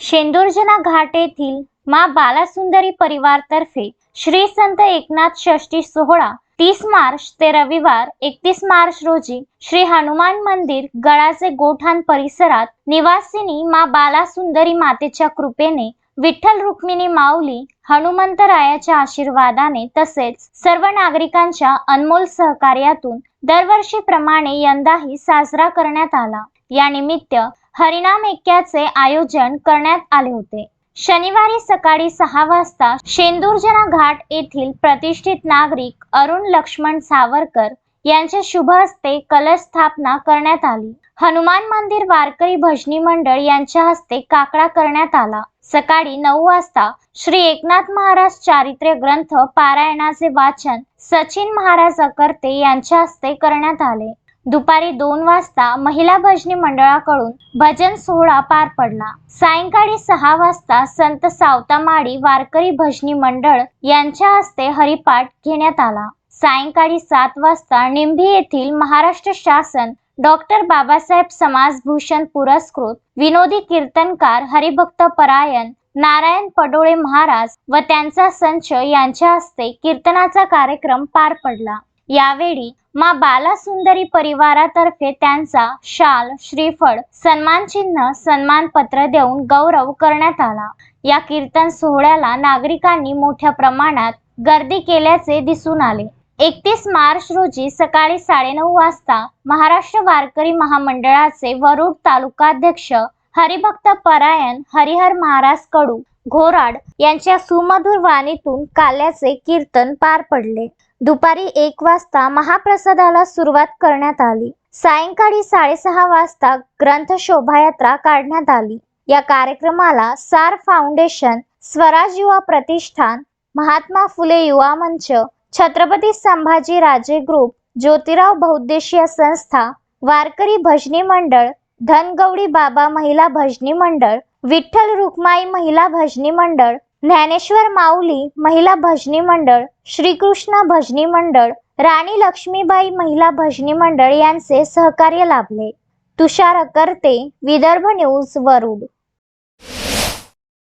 शेंदुर्जना घाट येथील मा बालासुंदरी परिवारतर्फे श्री संत एकनाथ षष्ठी सोहळा तीस मार्च ते रविवार एकतीस मार्च रोजी श्री हनुमान मंदिर गळाचे गोठाण परिसरात निवासिनी मा बालासुंदरी मातेच्या कृपेने विठ्ठल रुक्मिणी माऊली हनुमंतरायाच्या आशीर्वादाने तसेच सर्व नागरिकांच्या अनमोल सहकार्यातून दरवर्षीप्रमाणे यंदाही साजरा करण्यात आला. या निमित्त हरिनाम ऐक्याचे आयोजन करण्यात आले होते. शनिवारी सकाळी सहा वाजता शेंदुर्जना घाट येथील प्रतिष्ठित नागरिक अरुण लक्ष्मण सावरकर यांच्या शुभ हस्ते कलश स्थापना करण्यात आली. हनुमान मंदिर वारकरी भजनी मंडळ यांच्या हस्ते काकडा करण्यात आला. सकाळी नऊ वाजता श्री एकनाथ महाराज चारित्र्य ग्रंथ पारायणाचे वाचन सचिन महाराज अकर्ते यांच्या हस्ते करण्यात आले. दुपारी दोन वाजता महिला भजनी मंडळाकडून भजन सोहळा पार पडला. सायंकाळी सहा वाजता संत सावतामाळी वारकरी भजनी मंडळ यांच्या हस्ते हरिपाठ घेण्यात आला. सायंकाळी सात वाजता निंभी येथील महाराष्ट्र शासन डॉक्टर बाबासाहेब समाजभूषण पुरस्कृत विनोदी कीर्तनकार हरिभक्त परायण नारायण पडोळे महाराज व त्यांचा संच यांच्या हस्ते कीर्तनाचा कार्यक्रम पार पडला. यावेळी मा बालासुंदरी परिवारातर्फे त्यांचा शाल श्रीफळ सन्मान चिन्ह सन्मानपत्र देऊन गौरव करण्यात आला. या कीर्तन सोहळ्याला नागरिकांनी मोठ्या प्रमाणात गर्दी केल्याचे दिसून आले. एकतीस मार्च रोजी सकाळी साडेनऊ वाजता महाराष्ट्र वारकरी महामंडळाचे वरुड तालुकाध्यक्ष हरिभक्त परायण हरिहर महाराज कडू घोराड यांच्या सुमधुर वाणीतून काल्याचे कीर्तन पार पडले. दुपारी एक वाजता महाप्रसादाला सुरुवात करण्यात आली. सायंकाळी साडेसहा वाजता ग्रंथ शोभायात्रा काढण्यात आली. या कार्यक्रमाला सार फाउंडेशन स्वराज युवा प्रतिष्ठान महात्मा फुले युवा मंच छत्रपती संभाजी राजे ग्रुप ज्योतिराव बहुद्देशीय संस्था वारकरी भजनी मंडळ धनगौडी बाबा महिला भजनी मंडळ विठ्ठल रुक्माई महिला भजनी मंडळ ज्ञानेश्वर माऊली महिला भजनी मंडळ श्रीकृष्ण भजनी मंडळ राणी लक्ष्मीबाई महिला भजनी मंडळ यांचे सहकार्य लाभले. तुषार करते विदर्भ न्यूज वरुड.